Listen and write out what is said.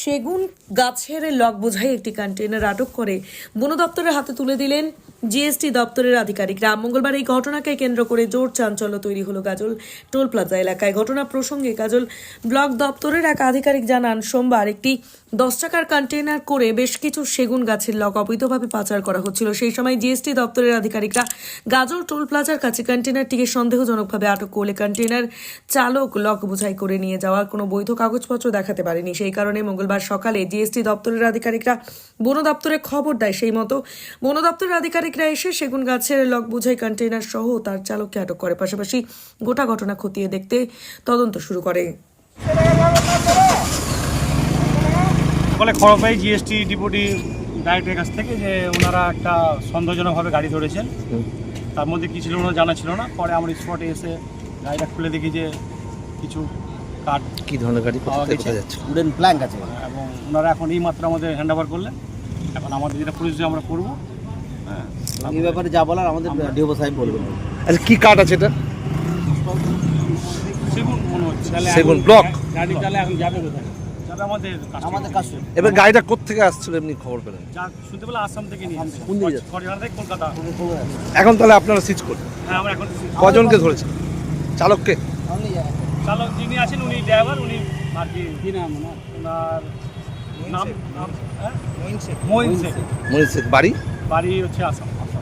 সেগুন গাছের লক বোঝাই একটি কন্টেনার আটক করে বন দপ্তরের হাতে তুলে দিলেন জিএসটি দপ্তরের আধিকারিকরা মঙ্গলবার এই ঘটনাকে কেন্দ্র করে জোর চাঞ্চল্য তৈরি হলো গাজল টোল প্লাজা এলাকায় ঘটনা প্রসঙ্গে গাজল ব্লক দপ্তরের এক আধিকারিক জানান, সোমবার একটি দশ টাকার কন্টেনার করে বেশ কিছু সেগুন গাছের লক অবৈধভাবে পাচার করা হচ্ছিল। সেই সময় জিএসটি দপ্তরের আধিকারিকরা গাজল টোল প্লাজার কাছে কন্টেনারটিকে সন্দেহজনকভাবে আটক করলে কন্টেনার চালক লক বোঝাই করে নিয়ে যাওয়ার কোনো বৈধ কাগজপত্র দেখাতে পারেনি। সেই কারণে মঙ্গলবার সকালে জিএসটি দপ্তরের আধিকারিকরা বন দপ্তরে খবর দেয়। সেই মতো বন দপ্তরের আধিকারিকরা এসে সেগুন গাছের লক বোঝাই কন্টেনার সহ তার চালককে আটক করে। পাশাপাশি গোটা ঘটনা খতিয়ে দেখতে তদন্ত শুরু করে। ফলে খবর পাই জিএসটি ডিপুটি ডাইরেক্টরের কাছ থেকে যে ওনারা একটা সন্দেহজনকভাবে গাড়ি ধরেছেন। তার মধ্যে কী ছিল ওনার জানা ছিল না। পরে আমরা স্পটে এসে গাড়িটা খুলে দেখি যে কিছু কাঠ কী ধরনের গাড়ি? পাওয়া উডেন প্ল্যাঙ্ক আছে এবং ওনারা এখন এই মাত্র আমাদের হ্যান্ড ওভার করলেন। এখন আমাদের যেটা প্রয়োজন আমরা করব। হ্যাঁ। এই ব্যাপারে যা বলার আমাদের ডিওবো সাহেব বলবেন। আচ্ছা কি কাঠ আছে এটা? সেগুন কাছে। এবার গাড়িটা কোথেকে আসছিল এমনি খবর পেলেন? যা শুনতে আসাম থেকে আসছে কোন দিকে? যাচ্ছে? হরিয়ানা থেকে কলকাতা। এখন তাহলে আপনারা সিজ করুন। হ্যাঁ আমরা এখন কজনকে ধরেছেন? চালককে? চালক যিনি আছেন উনি ড্রাইভার উনি আর কি নাম ওনার? নাম নাম হ্যাঁ? মহিন শেখ। মনির শেখ। বাড়ি? বাড়ি হচ্ছে আসাম।